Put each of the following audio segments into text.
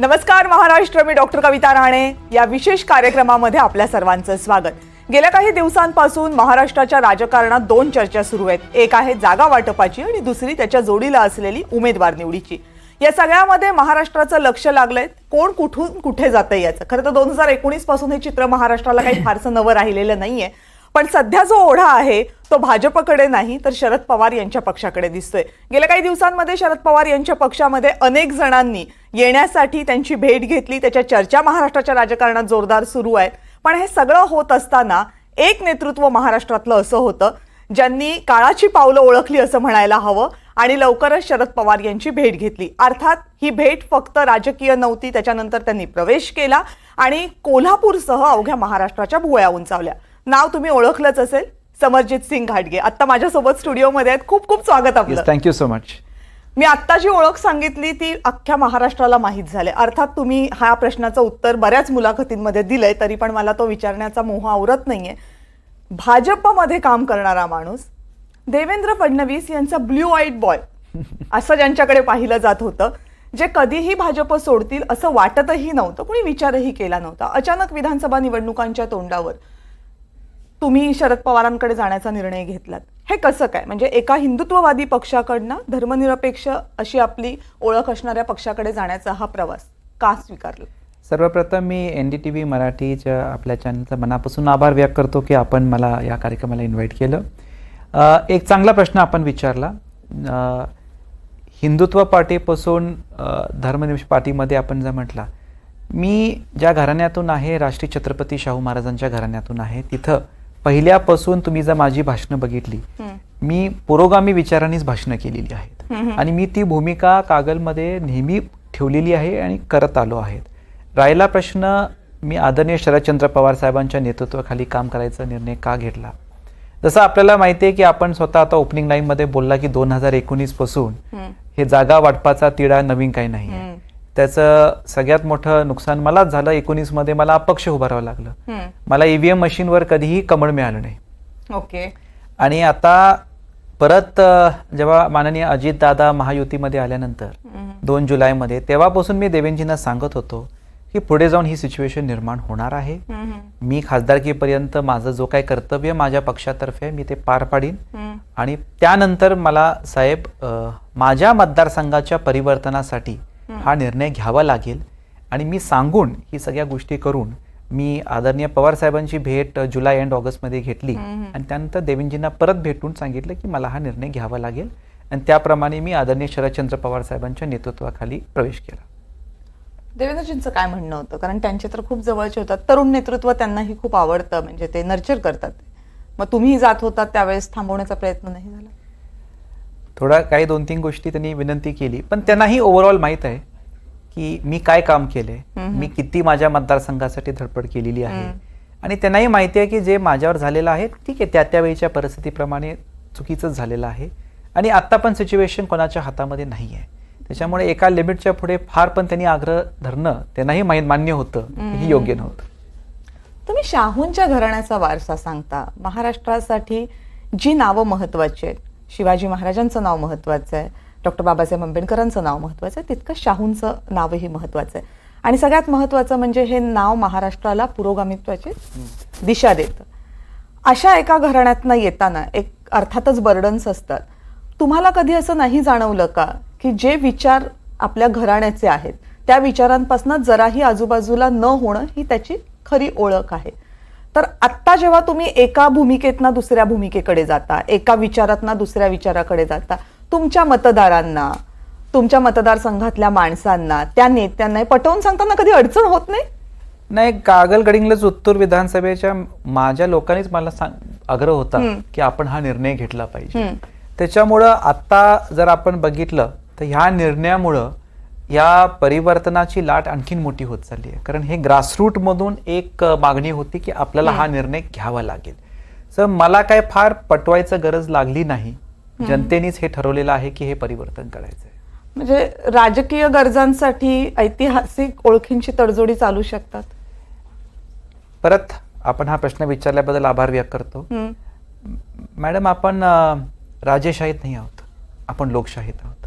नमस्कार महाराष्ट्र. मी डॉक्टर कविता राणे. या विशेष कार्यक्रमामध्ये आपल्या सर्वांचं स्वागत. गेल्या काही दिवसांपासून महाराष्ट्राच्या राजकारणात दोन चर्चा सुरू आहेत. एक आहे जागा वाटपाची आणि दुसरी त्याच्या जोडीला असलेली उमेदवार निवडीची. या सगळ्यामध्ये महाराष्ट्राचं लक्ष लागलंय. कोण कुठून कुठे जातं याचं? खरं तर दोन हजार एकोणीसपासून हे चित्र महाराष्ट्राला काही फारसं नवं राहिलेलं नाहीये. पण सध्या जो ओढा आहे तो भाजपकडे नाही तर शरद पवार यांच्या पक्षाकडे दिसतोय. गेल्या काही दिवसांमध्ये शरद पवार यांच्या पक्षामध्ये अनेक जणांनी येण्यासाठी त्यांची भेट घेतली. त्याच्या चर्चा महाराष्ट्राच्या राजकारणात जोरदार सुरू आहेत. पण हे सगळं होत असताना एक नेतृत्व महाराष्ट्रातलं असं होतं ज्यांनी काळाची पावलं ओळखली असं म्हणायला हवं आणि लवकरच शरद पवार यांची भेट घेतली. अर्थात ही भेट फक्त राजकीय नव्हती त्याच्यानंतर त्यांनी प्रवेश केला आणि कोल्हापूरसह अवघ्या महाराष्ट्राच्या भुवया उंचावल्या. नाव तुम्ही ओळखलंच असेल समरजित सिंग घाटगे. आता माझ्यासोबत स्टुडिओमध्ये आहेत. खूप खूप स्वागत आपलं. थँक्यू सो मच मी आत्ता जी ओळख सांगितली ती अख्ख्या महाराष्ट्राला माहीत झाले. अर्थात तुम्ही ह्या प्रश्नाचं उत्तर बऱ्याच मुलाखतींमध्ये दिलंय तरी पण मला तो विचारण्याचा मोह आवरत नाहीये. भाजपमध्ये काम करणारा माणूस देवेंद्र फडणवीस यांचा ब्ल्यू आईट बॉय असं ज्यांच्याकडे पाहिलं जात होतं जे कधीही भाजप सोडतील असं वाटतही नव्हतं. कोणी विचारही केला नव्हता. अचानक विधानसभा निवडणुकांच्या तोंडावर तुम्ही शरद पवारांकडे जाण्याचा निर्णय घेतलात. हे कसं काय? म्हणजे एका हिंदुत्ववादी पक्षाकडनं धर्मनिरपेक्ष अशी आपली ओळख असणाऱ्या पक्षाकडे जाण्याचा हा प्रवास का स्वीकारला? सर्वप्रथम मी एन डी टी व्ही मराठीच्या आपल्या चॅनलचा मनापासून आभार व्यक्त करतो की आपण मला या कार्यक्रमाला इन्व्हाइट केलं. एक चांगला प्रश्न आपण विचारला. हिंदुत्व पार्टीपासून धर्मनिरपेक्ष पार्टीमध्ये आपण जर म्हटला मी ज्या घराण्यातून आहे राष्ट्रीय छत्रपती शाहू महाराजांच्या घराण्यातून आहे तिथं पहिल्यापासून तुम्ही जर माझी भाषणं बघितली मी पुरोगामी विचारांनीच भाषणं केलेली आहेत. आणि मी ती भूमिका कागलमध्ये नेहमी ठेवलेली आहे आणि करत आलो आहेत. राहिला प्रश्न मी आदरणीय शरदचंद्र पवार साहेबांच्या नेतृत्वाखाली काम करायचा निर्णय का घेतला? जसं आपल्याला माहिती आहे की आपण स्वतः आता ओपनिंग लाईनमध्ये बोलला की दोन हजार एकोणीसपासून हे जागा वाटपाचा तिढा नवीन काही नाही त्याचं सगळ्यात मोठं नुकसान मलाच झालं. एकोणीसमध्ये मला अपक्ष उभारावं लागलं. मला ईव्हीएम मशीनवर कधीही कमळ मिळालं नाही. ओके. आणि आता परत जेव्हा माननीय अजितदादा महायुतीमध्ये आल्यानंतर दोन जुलैमध्ये तेव्हापासून मी देवेंजींना सांगत होतो की पुढे जाऊन ही सिच्युएशन निर्माण होणार आहे. मी खासदारकीपर्यंत माझं जो काही कर्तव्य माझ्या पक्षातर्फे मी ते पार पाडीन. आणि त्यानंतर मला साहेब माझ्या मतदारसंघाच्या परिवर्तनासाठी हा निर्णय घ्यावा लागेल. आणि मी सांगून ही सगळ्या गोष्टी करून मी आदरणीय पवार साहेबांची भेट जुलै एंड ऑगस्टमध्ये घेतली. आणि त्यानंतर देवेंजींना परत भेटून सांगितलं की मला हा निर्णय घ्यावा लागेल. आणि त्याप्रमाणे मी आदरणीय शरदचंद्र पवार साहेबांच्या नेतृत्वाखाली प्रवेश केला. देवेंद्रजींचं काय म्हणणं होतं? कारण त्यांचे तर खूप जवळचे होतात. तरुण नेतृत्व त्यांनाही खूप आवडतं. म्हणजे ते नर्चर करतात. मग तुम्ही जात होतात त्यावेळेस थांबवण्याचा प्रयत्न नाही झाला? थोडा काही दोन तीन गोष्टी त्यांनी विनंती केली. पण त्यांनाही ओव्हरऑल माहीत आहे की मी काय काम केलंय. मी किती माझ्या मतदारसंघासाठी धडपड केलेली आहे. आणि त्यांनाही माहिती आहे की जे माझ्यावर झालेलं आहे ठीक आहे त्या त्यावेळीच्या परिस्थितीप्रमाणे चुकीचंच झालेलं आहे. आणि आत्ता पण सिच्युएशन कोणाच्या हातामध्ये नाही आहे त्याच्यामुळे एका लिमिटच्या पुढे फार पण त्यांनी आग्रह धरणं त्यांनाही माहीत मान्य होतं हे योग्य नव्हतं. तुम्ही शाहूंच्या घराण्याचा वारसा सांगता. महाराष्ट्रासाठी जी नावं महत्वाची आहेत. शिवाजी महाराजांचं नाव महत्त्वाचं आहे. डॉक्टर बाबासाहेब आंबेडकरांचं नाव महत्त्वाचं आहे. तितकं शाहूंचं नावही महत्वाचं आहे. आणि सगळ्यात महत्त्वाचं म्हणजे हे नाव महाराष्ट्राला पुरोगामित्वाची दिशा देतं. अशा एका घराण्यातनं येताना एक अर्थातच बर्डन्स असतात. तुम्हाला कधी असं नाही जाणवलं का की जे विचार आपल्या घराण्याचे आहेत त्या विचारांपासून जराही आजूबाजूला न होणं ही त्याची खरी ओळख आहे. तर आत्ता जेव्हा तुम्ही एका भूमिकेतनं दुसऱ्या भूमिकेकडे जाता एका विचारातनं दुसऱ्या विचाराकडे जाता तुमच्या मतदारांना तुमच्या मतदारसंघातल्या माणसांना त्या नेत्यांना पटवून सांगताना कधी अडचण होत नाही? नाही कागल गडिंग्लज उत्तूर विधानसभेच्या माझ्या लोकांनीच मला सांग आग्रह होता की आपण हा निर्णय घेतला पाहिजे. त्याच्यामुळं आता जर आपण बघितलं तर ह्या निर्णयामुळं या परिवर्तनाची लाट आणखीन मोठी होत चालली आहे. कारण हे ग्रासरूट मधून एक मागणी होती की आपल्याला हा निर्णय घ्यावा लागेल. तर मला काय फार पटवायचं गरज लागली नाही. जनतेनेच हे ठरवलेलं आहे की हे परिवर्तन करायचं आहे म्हणजे राजकीय गरजांसाठी ऐतिहासिक ओळखींची तडजोडी चालू शकतात? परत आपण हा प्रश्न विचारल्याबद्दल आभार व्यक्त करतो. मॅडम आपण राजेशाहीत नाही आहोत. आपण लोकशाहीत आहोत.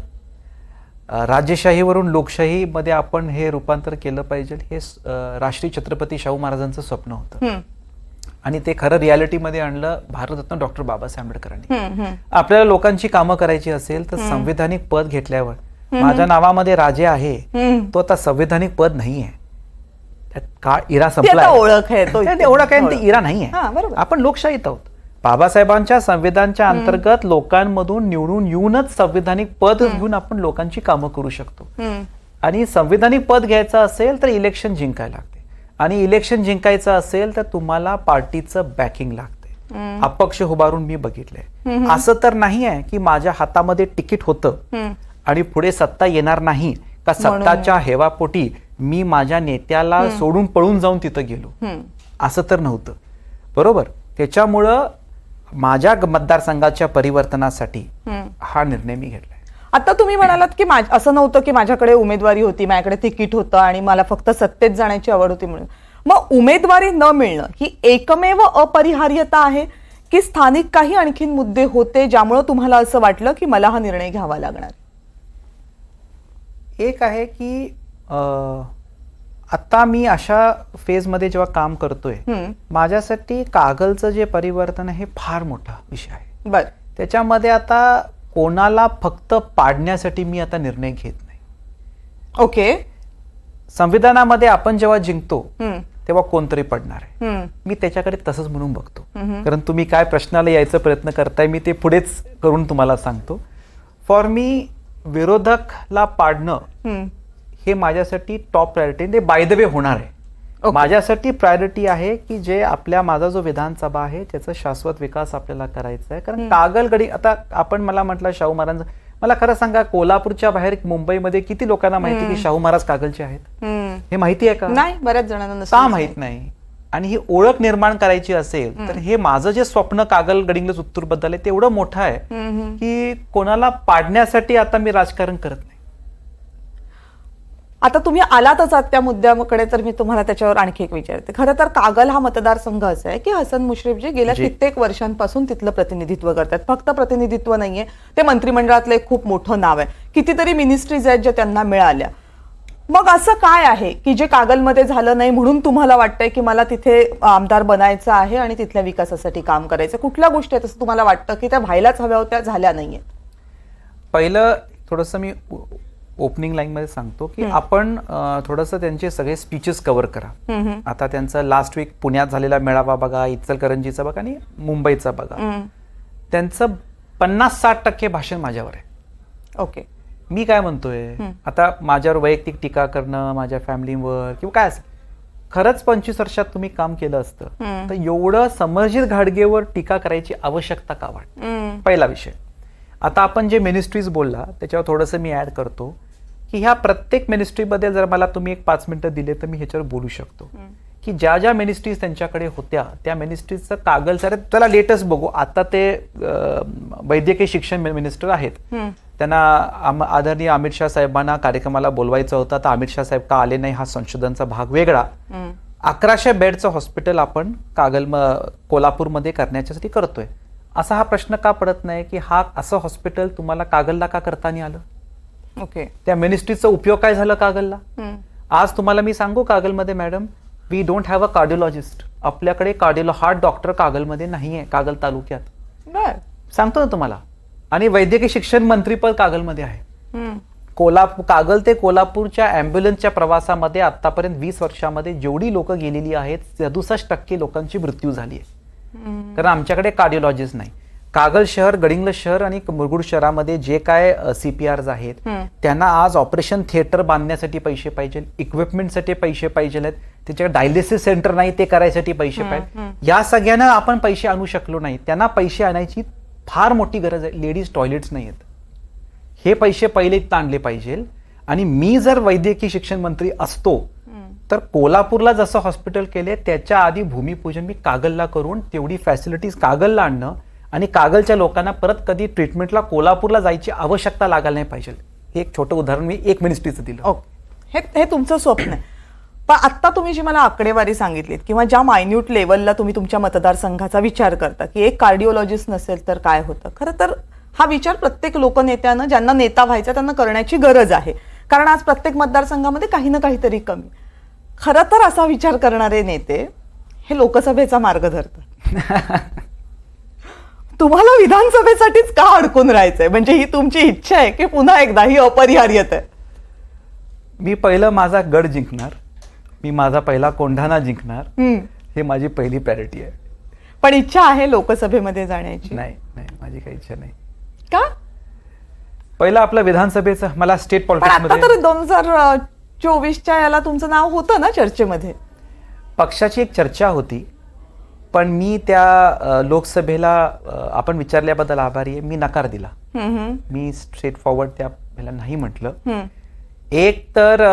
राज्यशाहीवरून लोकशाहीमध्ये आपण हे रूपांतर केलं पाहिजे हे राष्ट्रीय छत्रपती शाहू महाराजांचं स्वप्न होतं. आणि ते खरं रियालिटीमध्ये आणलं भारतरत्न डॉक्टर बाबासाहेब आंबेडकरांनी. आपल्याला लोकांची कामं करायची असेल तर संविधानिक पद घेतल्यावर माझ्या नावामध्ये राजे आहे. तो आता संविधानिक पद नाही आहे. काळ इरा संपला ओळख आहे तो काय ते इरा नाही आहे. आपण लोकशाहीत आहोत. बाबासाहेबांच्या संविधानच्या अंतर्गत लोकांमधून निवडून येऊनच संविधानिक पद घेऊन आपण लोकांची कामं करू शकतो. आणि संविधानिक पद घ्यायचं असेल तर इलेक्शन जिंकायला लागते. आणि इलेक्शन जिंकायचं असेल तर तुम्हाला पार्टीचं बॅकिंग लागते. अपक्ष उभारून मी बघितलंय. असं तर नाही आहे की माझ्या हातामध्ये तिकीट होतं. आणि पुढे सत्ता येणार नाही का सत्ताच्या हेवापोटी मी माझ्या नेत्याला सोडून पळून जाऊन तिथं गेलो. असं तर नव्हतं. बरोबर? त्याच्यामुळं माझ्या मतदारसंघाच्या परिवर्तनासाठी. हा निर्णय मी घेतलाय. आता तुम्ही म्हणालात की असं नव्हतं की माझ्याकडे उमेदवारी होती माझ्याकडे तिकीट होतं आणि मला फक्त सत्तेत जाण्याची आवड होती म्हणून. मग उमेदवारी न मिळणं ही एकमेव अपरिहार्यता आहे की स्थानिक काही आणखीन मुद्दे होते ज्यामुळे तुम्हाला असं वाटलं की मला हा निर्णय घ्यावा लागणार? एक आहे की आता मी अशा फेजमध्ये जेव्हा काम करतोय. माझ्यासाठी कागलचं जे परिवर्तन आहे हे फार मोठा विषय आहे बर त्याच्यामध्ये आता कोणाला फक्त पाडण्यासाठी मी आता निर्णय घेत नाही ओके संविधानामध्ये आपण जेव्हा जिंकतो. तेव्हा कोणतरी पडणार आहे. मी त्याच्याकडे तसंच म्हणून बघतो कारण तुम्ही काय प्रश्नाला यायचा प्रयत्न करताय मी ते पुढेच करून तुम्हाला सांगतो फॉर मी विरोधकला पाडणं. हे माझ्यासाठी टॉप प्रायोरिटी ते बाय द वे होणार आहे. Okay. माझ्यासाठी प्रायोरिटी आहे की जे आपल्या माझा जो विधानसभा आहे त्याचा शाश्वत विकास आपल्याला करायचा आहे. कारण कागलगडी आता आपण मला म्हटलं शाहू महाराज मला खरं सांगा कोल्हापूरच्या बाहेर मुंबईमध्ये किती लोकांना माहिती की शाहू महाराज कागलचे आहेत. हे माहिती आहे का? नाही बऱ्याच जणांना का माहीत. नाही? आणि ही ओळख निर्माण करायची असेल तर हे माझं जे स्वप्न कागल गडिंग्लज उत्तूरबद्दल आहे तेवढं मोठं आहे. की कोणाला पाडण्यासाठी आता मी राजकारण करत नाही. आता तुम्ही आलातच आहात त्या मुद्द्याकडे तर मी तुम्हाला त्याच्यावर आणखी एक विचारते. खरं तर कागल हा मतदारसंघ असा आहे की हसन मुश्रीफ जे. गेल्या. कित्येक वर्षांपासून तिथलं प्रतिनिधित्व करतात. फक्त प्रतिनिधित्व नाहीये. ते मंत्रिमंडळातलं एक खूप मोठं नाव आहे. कितीतरी मिनिस्ट्रीज आहेत ज्या त्यांना मिळाल्या. मग असं काय आहे की जे कागलमध्ये झालं नाही म्हणून तुम्हाला वाटतंय की मला तिथे आमदार बनायचं आहे आणि तिथल्या विकासासाठी काम करायचं? कुठल्या गोष्टी आहेत असं तुम्हाला वाटतं की त्या व्हायलाच हव्या होत्या झाल्या नाहीये पहिलं थोडंसं मी ओपनिंग लाईन मध्ये सांगतो की आपण थोडंसं त्यांचे सगळे स्पीचेस कव्हर करा. आता त्यांचं लास्ट वीक पुण्यात झालेला मेळावा बघा इचलकरंजीचा बघा आणि मुंबईचा बघा. त्यांचं पन्नास साठ टक्के भाषण माझ्यावर आहे. ओके. मी काय म्हणतोय? आता माझ्यावर वैयक्तिक टीका करणं माझ्या फॅमिलीवर किंवा काय असेल. खरंच पंचवीस वर्षात तुम्ही काम केलं असतं. तर एवढं समर्जित घाडगेवर टीका करायची आवश्यकता का वाटते? पहिला विषय. आता आपण जे मिनिस्ट्रीज बोलला त्याच्यावर थोडंसं मी ऍड करतो. की ह्या प्रत्येक मिनिस्ट्रीबद्दल जर मला तुम्ही एक पाच मिनिटं दिले तर मी ह्याच्यावर बोलू शकतो. की ज्या ज्या मिनिस्ट्रीज त्यांच्याकडे होत्या त्या मिनिस्ट्रीजचं कागल सर त्याला लेटेस्ट बघू. आता ते वैद्यकीय शिक्षण मिनिस्टर आहेत. त्यांना आम- आदरणीय अमित शाह साहेबांना कार्यक्रमाला बोलवायचं होतं. तर अमित शाह साहेब का आले नाही? हा संशोधनचा भाग वेगळा. अकराशे बेडचं हॉस्पिटल आपण कागल कोल्हापूरमध्ये करण्याच्यासाठी करतोय. असा हा प्रश्न का पडत नाही की हा असं हॉस्पिटल तुम्हाला कागलला का करता नाही आलं? ओके. त्या मिनिस्ट्रीचा उपयोग काय झाला कागलला? आज तुम्हाला मी सांगू कागलमध्ये madam we don't have a cardiologist आपल्याकडे कार्डिओ हार्ट डॉक्टर कागलमध्ये नाही आहे कागल तालुक्यात. सांगतो ना तुम्हाला. आणि वैद्यकीय शिक्षण मंत्रीपद कागलमध्ये आहे. कोल्हापूर कागल ते कोल्हापूरच्या अँब्युलन्सच्या प्रवासामध्ये आतापर्यंत वीस वर्षामध्ये जेवढी लोक गेलेली आहेत सदुसष्ट टक्के लोकांची मृत्यू झाली आहे. कारण आमच्याकडे कार्डिओलॉजिस्ट नाही. कागल शहर गडिंग्लज शहर आणि मुरगुड शहरामध्ये जे काय सी पी आहेत त्यांना आज ऑपरेशन थिएटर बांधण्यासाठी पैसे पाहिजे इक्विपमेंटसाठी पैसे पाहिजे आहेत त्याच्या डायलिसिस सेंटर नाही ते करायसाठी पैसे पाहिजे. या सगळ्यांना आपण पैसे आणू शकलो नाही. त्यांना पैसे आणायची फार मोठी गरज आहे. लेडीज टॉयलेट्स नाही आहेत. हे पैसे पहिले ताणले पाहिजे. आणि मी जर वैद्यकीय शिक्षण मंत्री असतो तर कोल्हापूरला जसं हॉस्पिटल केले त्याच्या आधी भूमिपूजन मी कागलला करून तेवढी फॅसिलिटीज कागलला आणणं आणि कागलच्या लोकांना परत कधी ट्रीटमेंटला कोल्हापूरला जायची आवश्यकता लागायला नाही पाहिजे. हे एक छोटं उदाहरण मी एक मिनिस्ट्रीचं दिलं. ओके. हे हे तुमचं स्वप्न आहे. पण आत्ता तुम्ही जी मला आकडेवारी सांगितलीत किंवा ज्या मायन्यूट लेवलला तुम्ही तुमच्या मतदारसंघाचा विचार करता की एक कार्डिओलॉजिस्ट नसेल तर काय होतं? खरं तर हा विचार प्रत्येक लोकनेत्यानं ज्यांना नेता व्हायचा त्यांना करण्याची गरज आहे. कारण आज प्रत्येक मतदारसंघामध्ये काही ना काहीतरी कमी. खरं तर असा विचार करणारे नेते हे लोकसभेचा मार्ग धरतात. तुम्हाला विधानसभेसाठीच का अडकून राहायचंय? म्हणजे ही तुमची इच्छा आहे की पुन्हा एकदा ही अपरिहार्यता आहे? मी पहिलं माझा गड जिंकणार. मी माझा पहिला कोंढाणा जिंकणार. हे माझी पहिली प्रायोरिटी आहे. पण इच्छा आहे लोकसभेमध्ये जाण्याची? नाही नाही माझी काही इच्छा नाही. का? पहिलं आपलं विधानसभेचं मला स्टेट आता पॉलिटिक्स तर दोन हजार चोवीसच्या याला तुमचं नाव होतं ना चर्चेमध्ये. पक्षाची एक चर्चा होती. पण मी त्या लोकसभेला आपण विचारल्याबद्दल आभारी आहे. मी नकार दिला. मी स्ट्रेट फॉरवर्ड त्या ह्याला नाही म्हटलं. एक तर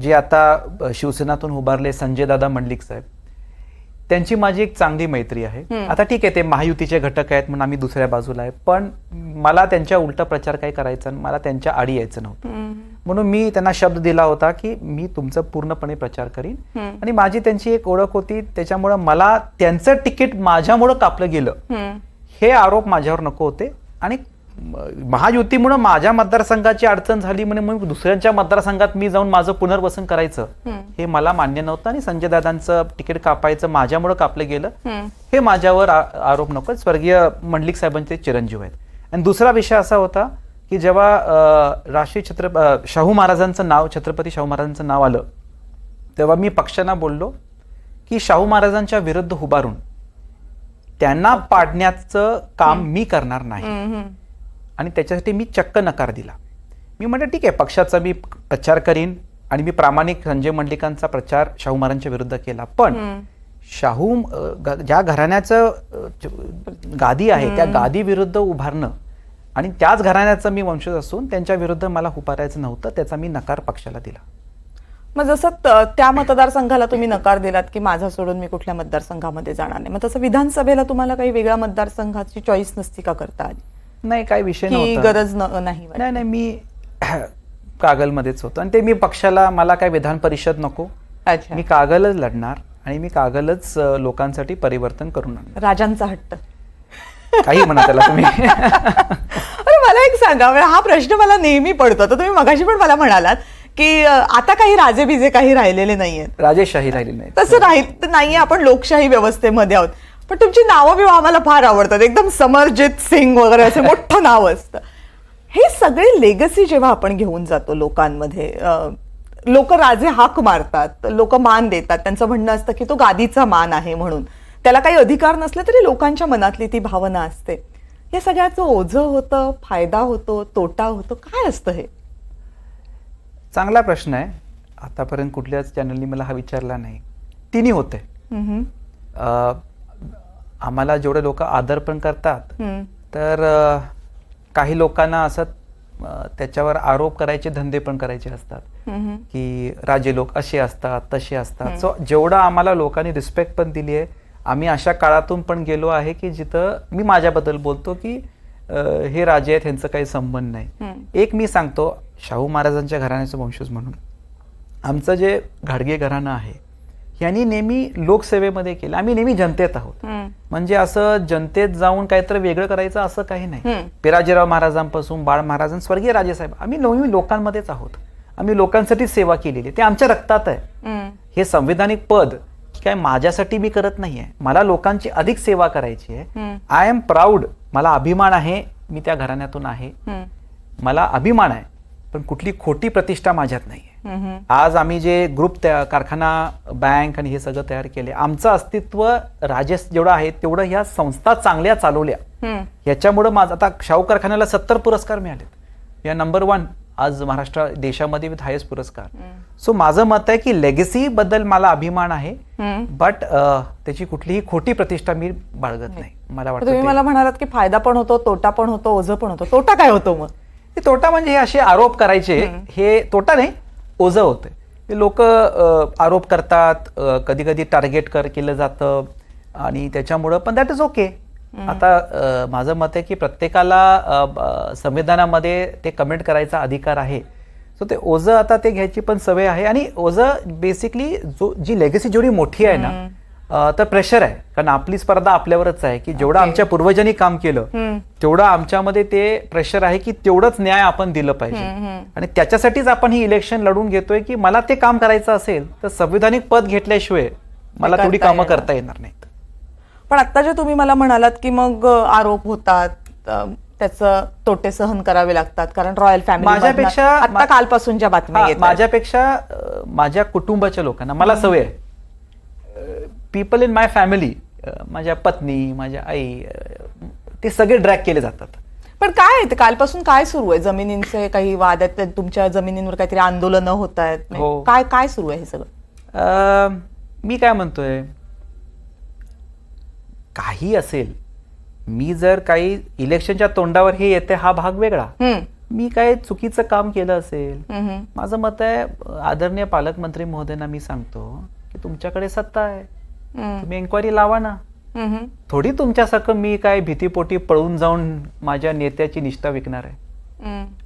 जे आता शिवसेनातून उभारले संजय दादा मंडलिक साहेब त्यांची माझी एक चांगली मैत्री आहे. आता ठीक आहे ते महायुतीचे घटक आहेत म्हणून आम्ही दुसऱ्या बाजूला आहे पण मला त्यांच्या उलटा प्रचार काही करायचा मला त्यांच्या आडी यायचं नव्हतं. म्हणून मी त्यांना शब्द दिला होता की मी तुमचं पूर्णपणे प्रचार करीन. आणि माझी त्यांची एक ओळख होती त्याच्यामुळं मला त्यांचं तिकीट माझ्यामुळं कापलं गेलं. हे आरोप माझ्यावर नको होते आणि महायुतीमुळं माझ्या मतदारसंघाची अडचण झाली म्हणे म्हणून दुसऱ्यांच्या मतदारसंघात मी जाऊन माझं पुनर्वसन करायचं. हे मला मान्य नव्हतं आणि संजय दादांचं तिकीट कापायचं माझ्यामुळं कापलं गेलं. हे माझ्यावर आरोप नको स्वर्गीय मंडलिक साहेबांचे चिरंजीव आहेत आणि दुसरा विषय असा होता की जेव्हा राष्ट्रीय छत्र शाहू महाराजांचं नाव छत्रपती शाहू महाराजांचं नाव आलं तेव्हा मी पक्षांना बोललो की शाहू महाराजांच्या विरुद्ध उभारून त्यांना पाडण्याचं काम मी करणार नाही. आणि त्याच्यासाठी मी चक्क नकार दिला. मी म्हटलं ठीक आहे पक्षाचा मी प्रचार करीन आणि मी प्रामाणिक संजय मंडलिकांचा प्रचार शाहू महाराजांच्या विरुद्ध केला. पण. शाहू ज्या घराण्याचं गादी आहे त्या गादी विरुद्ध उभारणं आणि त्याच घराण्याचा मी वंशज असून त्यांच्या विरुद्ध मला उभारायचं नव्हतं त्याचा मी नकार पक्षाला दिला. मग जसं त्या मतदारसंघाला तुम्ही नकार दिलात की माझा सोडून मी कुठल्या मतदारसंघामध्ये जाणार नाही. मग तसं विधानसभेला तुम्हाला काही वेगळ्या मतदारसंघाची चॉईस नसती का करता आली? नाही काही विषय गरज न- नाही? नाही नाही मी कागलमध्येच होतो. आणि ते मी पक्षाला मला काय विधान परिषद नको. मी कागलच लढणार आणि मी कागलच लोकांसाठी परिवर्तन करून आणणार. राजांचा हट्ट. काही म्हणा त्याला तुम्ही. अरे मला एक सांगा म्हणजे हा प्रश्न मला नेहमी पडतो. तर तुम्ही मगाशी पण मला म्हणालात की आता काही राजे बिजे काही राहिलेले नाहीयेत. राजेशाही राहिली नाही तसं राहित नाहीये आपण लोकशाही व्यवस्थेमध्ये आहोत. पण तुमची नावं बिवं आम्हाला फार आवडतात. एकदम समरजित सिंग वगैरे असे मोठं नाव असतं. हे सगळे लेगसी जेव्हा आपण घेऊन जातो लोकांमध्ये लोक राजे हाक मारतात लोक मान देतात. त्यांचं म्हणणं असतं की तो गादीचा मान आहे म्हणून. त्याला काही अधिकार नसले तरी लोकांच्या मनातली ती भावना असते. या सगळ्याचं ओझं होतं फायदा होतो तोटा होतो काय असतं हे? चांगला प्रश्न आहे. आतापर्यंत कुठल्याच चॅनलनी मला हा विचारला नाही. तिन्ही होते. आम्हाला जेवढे लोक आदर पण करतात तर काही लोकांना असं त्याच्यावर आरोप करायचे धंदे पण करायचे असतात. की राजे लोक असे असतात तसे असतात. सो जेवढं आम्हाला लोकांनी रिस्पेक्ट पण दिली आहे आम्ही अशा काळातून पण गेलो आहे की जिथं मी माझ्याबद्दल बोलतो की हे राजे आहेत ह्यांचं काही संबंध नाही. एक मी सांगतो शाहू महाराजांच्या घराण्याचं वंशज म्हणून आमचं जे घाडगे घराणं आहे यांनी नेहमी लोकसेवेमध्ये केलं आम्ही नेहमी जनतेत आहोत म्हणजे असं जनतेत जाऊन काहीतरी वेगळं करायचं असं काही नाही. पिराजीराव महाराजांपासून बाळ महाराजां स्वर्गीय राजेसाहेब आम्ही नेहमी लोकांमध्येच आहोत आम्ही लोकांसाठी सेवा केलेली. ते आमच्या रक्तात आहे. हे संविधानिक पद काय माझ्यासाठी मी करत नाहीये. मला लोकांची अधिक सेवा करायची आहे. I am proud. मला अभिमान आहे मी त्या घराण्यातून आहे. मला अभिमान आहे पण कुठली खोटी प्रतिष्ठा माझ्यात नाही आज आम्ही जे ग्रुप त्या कारखाना बँक आणि हे सगळं तयार केले आमचं अस्तित्व राजेश जेवढं आहे तेवढं ह्या संस्था चांगल्या चालवल्या. याच्यामुळं माझं आता शाहू कारखान्याला सत्तर पुरस्कार मिळालेत. या नंबर वन आज महाराष्ट्र देशामध्ये विथ हायेस्ट पुरस्कार. सो माझं मत आहे की लेगसी बद्दल मला अभिमान आहे. बट त्याची कुठलीही खोटी प्रतिष्ठा मी बाळगत नाही. मला वाटतं तुम्ही मला म्हणालात की फायदा पण होतो तोटा पण होतो ओझं पण होतो. तोटा काय होतो मग? तोटा म्हणजे हे असे आरोप करायचे हे तोटा नाही ओझं होतं लोक आरोप करतात कधी कधी टार्गेट कर केलं जातं आणि त्याच्यामुळं पण दॅट इज ओके आता माझं मत आहे की प्रत्येकाला संविधानामध्ये ते कमेंट करायचा अधिकार आहे. सो ते ओझं आता ते घ्यायची पण सवय आहे. आणि ओझं बेसिकली जो जी लेगसी जेवढी मोठी आहे ना तर प्रेशर आहे. कारण आपली स्पर्धा आपल्यावरच आहे की जेवढं आमच्या पूर्वजांनी काम केलं. तेवढं आमच्यामध्ये ते प्रेशर आहे की तेवढंच न्याय आपण दिलं पाहिजे. आणि त्याच्यासाठीच आपण ही इलेक्शन लढून घेतोय की मला ते काम करायचं असेल तर संविधानिक पद घेतल्याशिवाय मला तेवढी कामं. करता येणार नाहीत पण आता जे तुम्ही मला म्हणालात की मग आरोप होतात त्याचं तोटे सहन करावे लागतात कारण रॉयल फॅमिली माझ्यापेक्षा- आता मा- कालपासूनच्या बातम्या. माझ्यापेक्षा माझ्या कुटुंबाच्या लोकांना मला सवय आहे. पीपल इन माय फॅमिली माझ्या पत्नी माझ्या आई ते सगळे ड्रॅग केले जातात. पण काय आहे ते? कालपासून काय सुरू आहे? जमिनींचे काही वाद आहेत तुमच्या जमिनींवर काहीतरी आंदोलनं होत आहेत. हो. काय काय सुरू आहे हे सगळं? मी काय म्हणतोय? काही असेल मी जर काही इलेक्शनच्या तोंडावर हे येते हा भाग वेगळा. मी काय चुकीचं काम केलं असेल. माझं मत आहे आदरणीय पालकमंत्री महोदयांना मी सांगतो की तुमच्याकडे सत्ता आहे. तुम्ही एन्क्वायरी लावा ना. थोडी तुमच्यासारखं मी काय भीतीपोटी पळून जाऊन माझ्या नेत्याची निष्ठा विकणार आहे.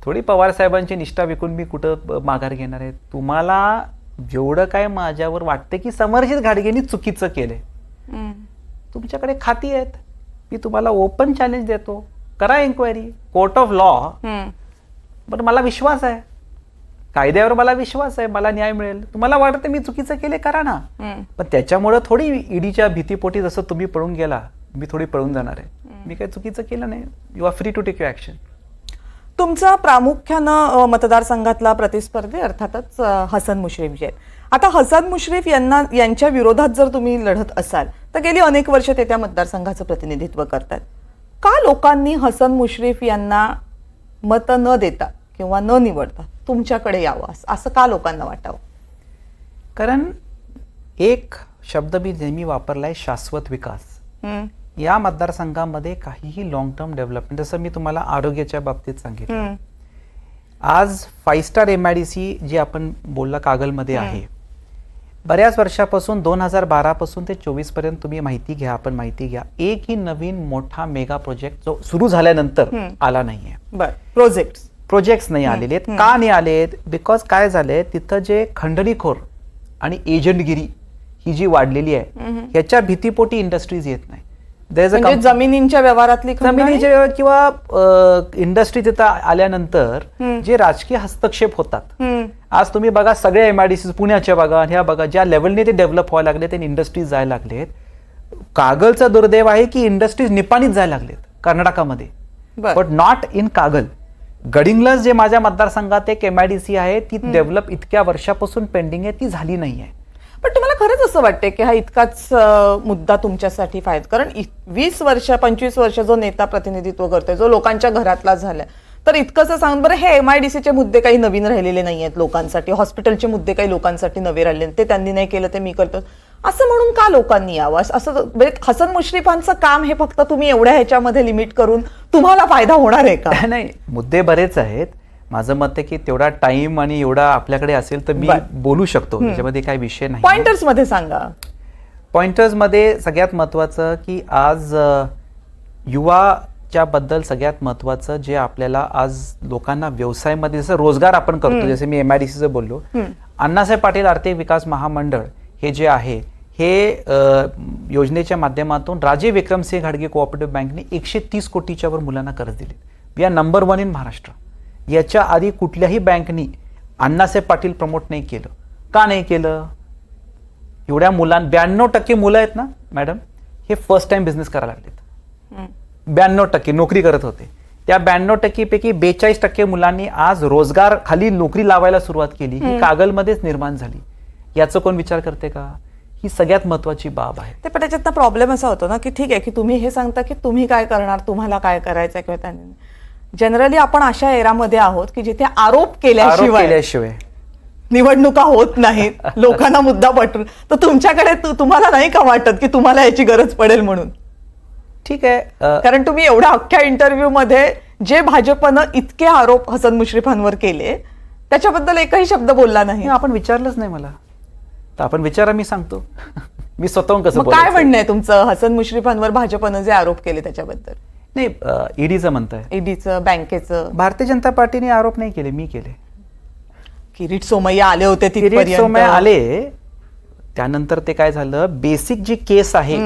थोडी पवार साहेबांची निष्ठा विकून मी कुठं माघार घेणार आहे? तुम्हाला जेवढं काय माझ्यावर वाटतं की समर्जित घाडगेंनी चुकीचं केलंय. तुमच्याकडे खाती आहेत. मी तुम्हाला ओपन चॅलेंज देतो. करा एन्क्वायरी कोर्ट ऑफ लॉ. पण मला विश्वास आहे. कायद्यावर मला विश्वास आहे. मला न्याय मिळेल. तुम्हाला वाटतं मी चुकीचं केले? करा ना. पण त्याच्यामुळं थोडी ईडीच्या भीतीपोटी जसं तुम्ही पळून गेला मी थोडी पळून जाणार आहे. मी काही चुकीचं केलं नाही. You are free to take you action तुमचा प्रामुख्यानं मतदारसंघातला प्रतिस्पर्धी अर्थातच हसन मुश्रीफ जे आहेत. आता हसन मुश्रीफ यांना यांच्या विरोधात जर तुम्ही लढत असाल तर गेली अनेक वर्ष ते त्या मतदारसंघाचं प्रतिनिधित्व करतात. का लोकांनी हसन मुश्रीफ यांना मत न देता किंवा न निवडता तुमच्याकडे यावं? असं- असं का लोकांना वाटावं? कारण एक शब्द मी नेहमी वापरलाय शाश्वत विकास. या मतदारसंघामध्ये काहीही लॉंग टर्म डेव्हलपमेंट जसं मी तुम्हाला आरोग्याच्या बाबतीत सांगितलं. आज five star M I D C जे आपण बोलला कागलमध्ये आहे बऱ्याच वर्षापासून दोन हजार बारापासून ते चोवीसपर्यंत तुम्ही माहिती घ्या आपण माहिती घ्या. एकही नवीन मोठा मेगा प्रोजेक्ट जो सुरू झाल्यानंतर. आला नाहीये. बर प्रोजेक्ट प्रोजेक्ट्स नाही आलेले आहेत का नाही आलेत? बिकॉज काय झालंय? तिथं जे खंडणीखोर आणि एजंटगिरी ही जी वाढलेली आहे ह्याच्या भीतीपोटी इंडस्ट्रीज येत नाही म्हणजे जमिनींच्या व्यवहारातली? जमिनीच्या किंवा इंडस्ट्री तिथं आल्यानंतर. जे राजकीय हस्तक्षेप होतात आज तुम्ही बघा सगळे एम आय डी सी पुण्याच्या बघा ह्या बघा ज्या लेवलने ते डेव्हलप व्हायला लागले ते इंडस्ट्रीज जायला लागलेत कागलचं दुर्दैव आहे की इंडस्ट्रीज निपाणीत जायला लागलेत कर्नाटकामध्ये. But not in Kagal Gadhinglaj जे माझ्या मतदारसंघात एक एम आय डी सी आहे ती डेव्हलप इतक्या वर्षापासून पेंडिंग आहे ती झाली नाही आहे पण तुम्हाला खरंच असं वाटतंय की हा इतकाच मुद्दा तुमच्यासाठी फायदा कारण वीस वर्ष पंचवीस वर्ष जो नेता प्रतिनिधित्व करतोय जो लोकांच्या घरातला झालाय तर इतकंच सांग बरं हे एम आय डी सीचे मुद्दे काही नवीन राहिलेले नाही आहेत लोकांसाठी हॉस्पिटलचे मुद्दे काही लोकांसाठी नवे राहिले ते त्यांनी नाही केलं ते मी करतो असं म्हणून का लोकांनी यावं? असं- म्हणजे हसन मुश्रीफांचं काम हे फक्त तुम्ही एवढ्या ह्याच्यामध्ये लिमिट करून तुम्हाला फायदा होणार आहे का? नाही मुद्दे बरेच आहेत. माझं मत आहे की तेवढा टाइम आणि एवढा आपल्याकडे असेल तर मी. बोलू शकतो. त्याच्यामध्ये काही विषय नाही. पॉइंटर्समध्ये सांगा. पॉइंटर्समध्ये सगळ्यात महत्त्वाचं की आज युवाच्या बद्दल सगळ्यात महत्त्वाचं जे आपल्याला आज लोकांना व्यवसायामध्ये जसं रोजगार आपण करतो जसे मी एम आय डी सीचं बोललो. अण्णासाहेब पाटील आर्थिक विकास महामंडळ हे जे आहे हे योजनेच्या माध्यमातून राजे विक्रमसिंह घाडगे कोऑपरेटिव्ह बँकने एकशे तीस कोटीच्या वर मुलांना कर्ज दिले. We are number one in Maharashtra याच्या आधी कुठल्याही बँकनी अण्णासाहेब पाटील प्रमोट नाही केलं. का नाही केलं? एवढ्या मुलां ब्याण्णव टक्के मुलं आहेत ना मॅडम हे फर्स्ट टाइम बिझनेस करायला लागलेत. ब्याण्णव टक्के नोकरी करत होते. त्या ब्याण्णव टक्केपैकी बेचाळीस टक्के मुलांनी आज रोजगार खाली नोकरी लावायला सुरुवात केली. ही कागलमध्येच निर्माण झाली. याचं कोण विचार करते का? ही सगळ्यात महत्वाची बाब आहे. ते पण त्याच्यात प्रॉब्लेम असा होतो ना की ठीक आहे की तुम्ही हे सांगता की तुम्ही काय करणार तुम्हाला काय करायचं किंवा त्यांनी जनरली आपण अशा एरामध्ये आहोत की जिथे आरोप केल्याशिवाय केल्याशिवाय. निवडणुका होत नाहीत लोकांना मुद्दा पटून तर तुमच्याकडे तु- तुम्हाला नाही का वाटत की तुम्हाला याची गरज पडेल म्हणून? ठीक आहे अ, कारण तुम्ही एवढ्या अख्ख्या इंटरव्ह्यू मध्ये जे भाजपनं इतके आरोप हसन मुश्रीफांवर केले त्याच्याबद्दल एकही शब्द बोलला नाही आपण विचारलंच नाही मला. तर आपण विचारा मी सांगतो. मी स्वतःहून कसं मग काय बोलायचं? म्हणणं आहे तुमचं? हसन मुश्रीफांवर भाजपनं जे आरोप केले त्याच्याबद्दल. नाही ईडीचं म्हणताय ईडीचं बँकेचं भारतीय जनता पार्टीने आरोप नाही केले मी केले किरीट सोमय्या आले होते किरीट तिथपर्यंत सोमय आले त्यानंतर ते काय झालं बेसिक जी केस आहे.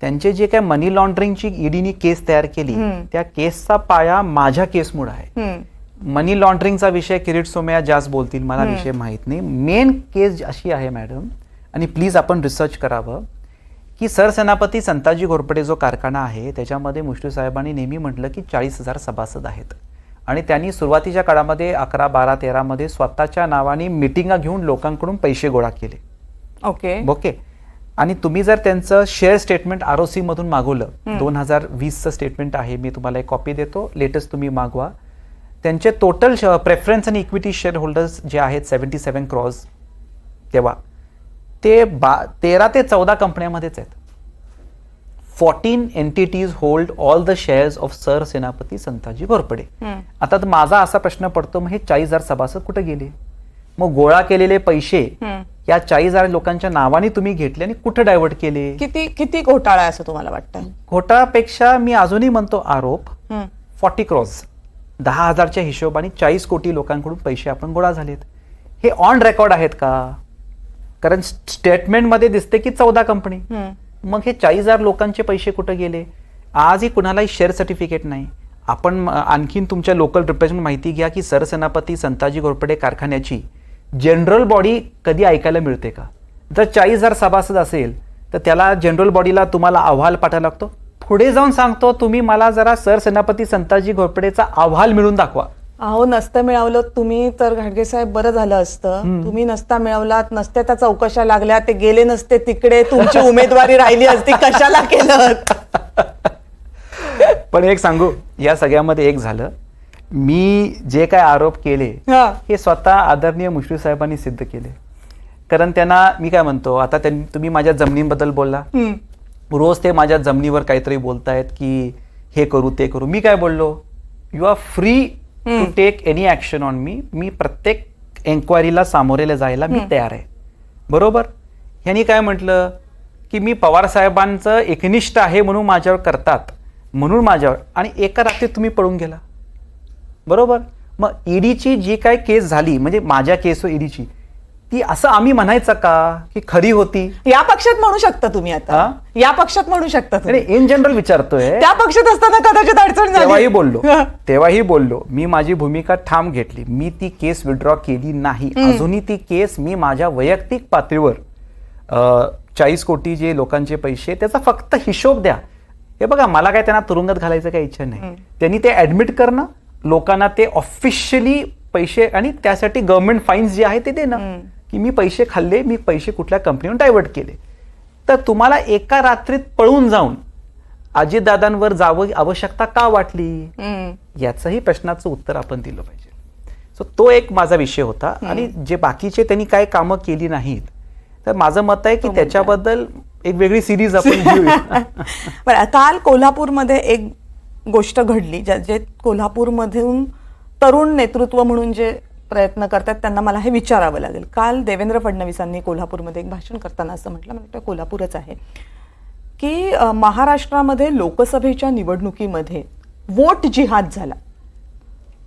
त्यांचे जे काय मनी लॉन्ड्रिंगची ईडीनी केस तयार केली. त्या केसचा पाया माझ्या केसमुळे आहे. मनी लॉन्ड्रिंगचा विषय किरीट सोमया जास्त बोलतील मला. विषय माहीत नाही मेन केस अशी आहे मॅडम आणि प्लीज आपण रिसर्च करावं की सरसेनापती संताजी घोरपडे जो कारखाना आहे त्याच्यामध्ये मुश्रीफ साहेबांनी नेहमी म्हटलं की चाळीस हजार सभासद आहेत. आणि त्यांनी सुरुवातीच्या काळामध्ये अकरा बारा तेरामध्ये स्वतःच्या नावाने मिटिंगा घेऊन लोकांकडून पैसे गोळा केले. ओके. ओके. आणि तुम्ही जर त्यांचं share statement R O C मधून मागवलं. दोन हजार वीसचं स्टेटमेंट आहे मी तुम्हाला एक कॉपी देतो लेटेस्ट तुम्ही मागवा. त्यांचे टोटल प्रेफरन्स आणि इक्विटी शेअर होल्डर्स जे आहेत सेव्हन्टी सेव्हन क्रॉज तेव्हा. ते बा तेरा ते चौदा कंपन्यामध्येच आहेत. Fourteen entities hold all the shares of Sarsenapati Santaji Ghorpade. आता माझा असा प्रश्न पडतो मग हे चाळीस हजार सभासद कुठे गेले? मग गोळा केलेले पैसे. या चाळीस हजार लोकांच्या नावाने तुम्ही घेतले आणि कुठे डायव्हर्ट केले? किती किती घोटाळा आहे असं तुम्हाला वाटतं? घोटाळापेक्षा मी अजूनही म्हणतो आरोप. फॉर्टी क्रॉज दहा हजारच्या हिशोबाने चाळीस कोटी लोकांकडून पैसे आपण गोळा झालेत. हे ऑन रेकॉर्ड आहेत का? कारण स्टेटमेंटमध्ये दिसते की चौदा कंपनी. मग हे चाळीस हजार लोकांचे पैसे कुठं गेले? आजही कुणालाही शेअर सर्टिफिकेट नाही. आपण आणखीन तुमच्या लोकल रिप्रेझेंट माहिती घ्या की सरसेनापती संताजी घोरपडे कारखान्याची जनरल बॉडी कधी ऐकायला मिळते का? जर चाळीस हजार सभासद असेल तर त्याला जनरल बॉडीला तुम्हाला अहवाल पाठवायला लागतो. पुढे जाऊन सांगतो तुम्ही मला जरा सरसेनापती संताजी घोरपडेचा अहवाल मिळून दाखवा. अहो नसतं मिळवलं. तुम्ही तर घाटगे साहेब बरं झालं असतं. तुम्ही नसता मिळवलात नसत्या त्या चौकशा लागल्या. ते गेले नसते तिकडे. तुमची उमेदवारी राहिली असती कशाला केलं? पण एक सांगू या सगळ्यामध्ये एक झालं. मी जे काय आरोप केले हा. स्वतः आदरणीय मुश्रीफ साहेबांनी सिद्ध केले. कारण त्यांना मी काय म्हणतो आता तुम्ही माझ्या जमिनीबद्दल बोलला. रोज ते माझ्या जमिनीवर काहीतरी बोलतायत की हे करू ते करू. मी काय बोललो? You are free to. Take any action on me मी प्रत्येक एन्क्वायरीला सामोरेला जायला मी. तयार आहे. बरोबर? ह्यांनी काय म्हटलं? की मी पवार साहेबांचं एकनिष्ठ आहे म्हणून माझ्यावर करतात म्हणून माझ्यावर. आणि एका रात्रीत तुम्ही पळून गेला. बरोबर? मग ईडीची जी काय केस झाली म्हणजे माझ्या केस ईडीची ती असं आम्ही म्हणायचं का की खरी होती या पक्षात म्हणू शकता तुम्ही आता? या पक्षात म्हणू शकता तुम्ही. इन जनरल विचारतोय त्या पक्षात असताना कदाचित अडचण तेव्हाही बोललो. तेव्हाही बोललो मी माझी भूमिका ठाम घेतली मी ती केस विड्रॉ केली नाही. अजूनही ती केस मी माझ्या वैयक्तिक पातळीवर चाळीस कोटी जे लोकांचे पैसे त्याचा फक्त हिशोब द्या हे बघा मला काय त्यांना तुरुंगात घालायचं काही इच्छा नाही. त्यांनी ते ऍडमिट करणं लोकांना ते ऑफिशियली पैसे आणि त्यासाठी गव्हर्नमेंट फाईन्स जे आहे ते देणं. की मी पैसे खाल्ले मी पैसे कुठल्या कंपनीवर डायव्हर्ट केले. तर तुम्हाला एका रात्रीत पळून जाऊन अजितदादांवर जावं आवश्यकता का वाटली. याचंही प्रश्नाचं उत्तर आपण दिलं पाहिजे. सो तो एक माझा विषय होता. आणि जे बाकीचे त्यांनी काय कामं केली नाहीत तर माझं मत आहे की. त्याच्याबद्दल एक वेगळी सिरीज आपण घेऊया. बरं काल कोल्हापूरमध्ये एक गोष्ट घडली ज्या जे कोल्हापूरमधून तरुण नेतृत्व म्हणून जे प्रयत्न करतात त्यांना मला हे विचारावं लागेल. काल देवेंद्र फडणवीसांनी कोल्हापूरमध्ये एक भाषण करताना असं म्हटलं म्हणजे कोल्हापूरच आहे की महाराष्ट्रामध्ये लोकसभेच्या निवडणुकीमध्ये वोट जिहाद झाला.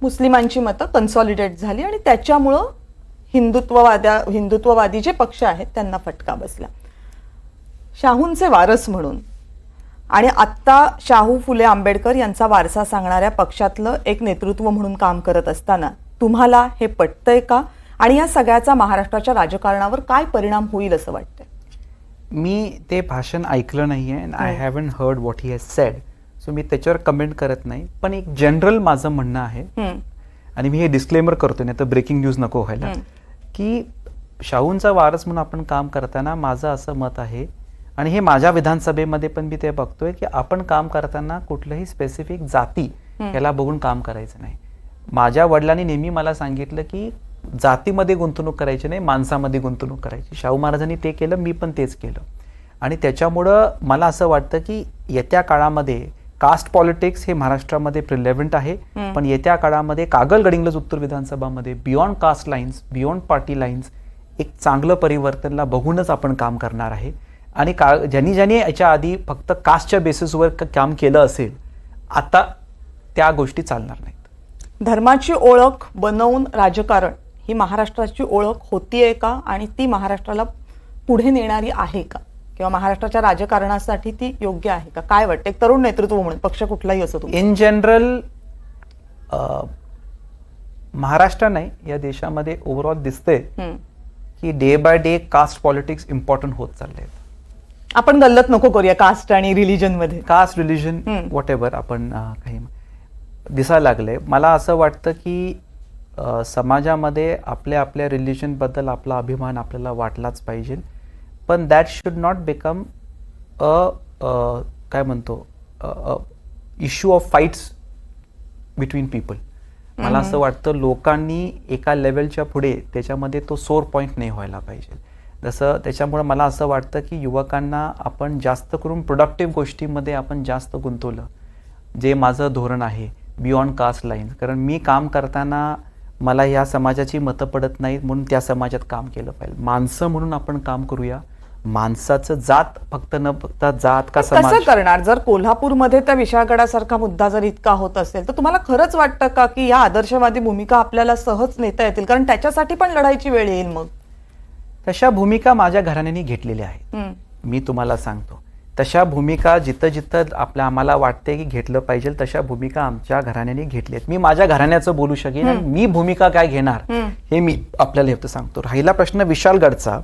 मुस्लिमांची मतं कन्सॉलिडेट झाली आणि त्याच्यामुळं हिंदुत्ववाद्या हिंदुत्ववादी जे पक्ष आहेत त्यांना फटका बसला. शाहूंचे वारस म्हणून. आणि आत्ता शाहू फुले आंबेडकर यांचा वारसा सांगणाऱ्या पक्षातलं एक नेतृत्व म्हणून काम करत असताना तुम्हाला हे पटतंय का? आणि या सगळ्याचा महाराष्ट्राच्या राजकारणावर काय परिणाम होईल असं वाटतंय? मी ते भाषण ऐकलं नाहीये and I. Haven't heard what he has said so मी त्याच्यावर कमेंट करत नाही. पण एक जनरल माझं म्हणणं आहे आणि मी हे डिस्क्लेमर करतो नाही तर ब्रेकिंग न्यूज नको व्हायला. की शाहूंचा वारस म्हणून आपण काम करताना माझं असं मत आहे आणि हे माझ्या विधानसभेमध्ये पण मी ते बघतोय की आपण काम करताना कुठलंही स्पेसिफिक जाती. याला बघून काम करायचं नाही. माझ्या वडिलांनी नेहमी मला सांगितलं की जातीमध्ये गुंतवणूक करायची नाही माणसामध्ये गुंतवणूक करायची. शाहू महाराजांनी ते केलं मी पण तेच केलं. आणि त्याच्यामुळं मला असं वाटतं की येत्या काळामध्ये कास्ट पॉलिटिक्स हे महाराष्ट्रामध्ये प्रिलेव्हंट आहे. पण येत्या काळामध्ये कागल गडिंग्लज उत्तर विधानसभामध्ये beyond caste lines beyond party lines एक चांगलं परिवर्तनला बघूनच आपण काम करणार आहे. आणि का ज्यांनी ज्यांनी याच्या आधी फक्त कास्टच्या बेसिसवर काम केलं असेल आता त्या गोष्टी चालणार नाहीत. धर्माची ओळख बनवून राजकारण ही महाराष्ट्राची ओळख होतीये का? आणि ती महाराष्ट्राला पुढे नेणारी आहे का? किंवा महाराष्ट्राच्या राजकारणासाठी ती योग्य आहे का? काय वाटतं? एक तरुण नेतृत्व म्हणून पक्ष कुठलाही असो तुम्ही. इन जनरल महाराष्ट्र नाही या देशामध्ये ओव्हरऑल दिसतंय. की day by day caste politics important होत चालले आहेत आपण गल्लत नको करूया कास्ट आणि रिलीजनमध्ये. Caste religion. वॉट एव्हर आपण काही दिसायला लागले. मला असं वाटतं की समाजामध्ये आपल्या आपल्या रिलिजनबद्दल आपला अभिमान आपल्याला वाटलाच पाहिजे. पण that should not become a काय म्हणतो issue of fights between people मला असं वाटतं लोकांनी एका लेवलच्या पुढे त्याच्यामध्ये तो सोर पॉईंट नाही व्हायला पाहिजे. जसं त्याच्यामुळे मला असं वाटतं की युवकांना आपण जास्त करून प्रोडक्टिव्ह गोष्टीमध्ये आपण जास्त गुंतवलं. जे माझं धोरण आहे बियॉन्ड कास्ट लाईन कारण मी काम करताना मला या समाजाची मतं पडत नाहीत म्हणून त्या समाजात काम केलं पाहिजे. माणसं म्हणून आपण काम करूया. माणसाचं जात फक्त न फक्त जात का कसं समाज? करणार? जर कोल्हापूरमध्ये त्या विशाळगडासारखा मुद्दा जर इतका होत असेल तर तुम्हाला खरंच वाटतं का की या आदर्शवादी भूमिका आपल्याला सहज नेता येतील? कारण त्याच्यासाठी पण लढायची वेळ येईल मग. तशा भूमिका माझ्या घराण्याने घेतलेल्या आहेत. मी तुम्हाला सांगतो. तशा भूमिका जिथं जिथं आपल्या आम्हाला वाटते की घेतलं पाहिजे तशा भूमिका आमच्या घराण्याने घेतल्यात मी माझ्या घराण्याचं बोलू शकेन मी भूमिका काय घेणार. हे मी आपल्याला हे सांगतो. राहिला प्रश्न विशालगडचा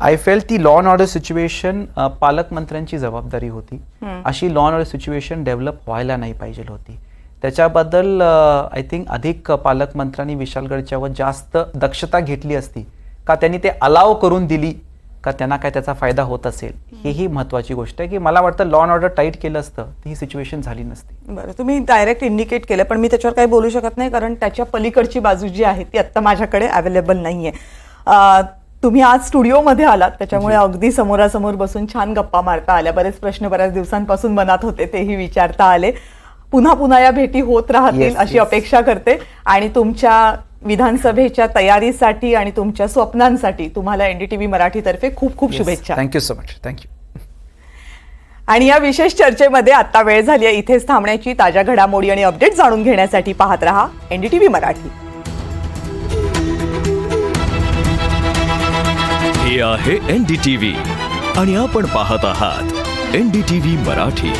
आय फेल ती लॉ अँड ऑर्डर सिच्युएशन पालकमंत्र्यांची जबाबदारी होती. अशी law and order situation develop व्हायला नाही पाहिजे होती. त्याच्याबद्दल आय थिंक अधिक पालकमंत्र्यांनी विशालगडच्यावर जास्त दक्षता घेतली असती. का त्यांनी ते अलाव करून दिली का त्यांना काय त्याचा फायदा होत असेल? हीही महत्वाची गोष्ट आहे की मला वाटतं लॉ अँड ऑर्डर टाईट केलं असतं तर ही सिच्युएशन झाली नसती. बरं तुम्ही डायरेक्ट इंडिकेट केलं पण मी त्याच्यावर काही बोलू शकत नाही कारण त्याच्या पलीकडची बाजू जी आहे ती आत्ता माझ्याकडे अवेलेबल नाहीये. अं, तुम्ही आज स्टुडिओमध्ये आलात त्याच्यामुळे अगदी समोरासमोर बसून छान गप्पा मारता आल्या. बरेच प्रश्न बऱ्याच दिवसांपासून मनात होते तेही विचारता आले. पुन्हा पुन्हा या भेटी होत राहतील Yes, अशी yes. अपेक्षा करते. आणि तुमच्या विधानसभेच्या तयारीसाठी आणि तुमच्या स्वप्नांसाठी तुम्हाला एनडीटीव्ही मराठीतर्फे खूप खूप शुभेच्छा. थँक्यू सो मच थँक्यू आणि या विशेष चर्चेमध्ये आता वेळ झाली आहे. इथेच थांबण्याची ताज्या घडामोडी आणि अपडेट जाणून घेण्यासाठी पाहत रहा एनडीटीव्ही मराठी. हे आहे एनडीटीव्ही आणि आपण पाहत आहात एनडीटीव्ही मराठी.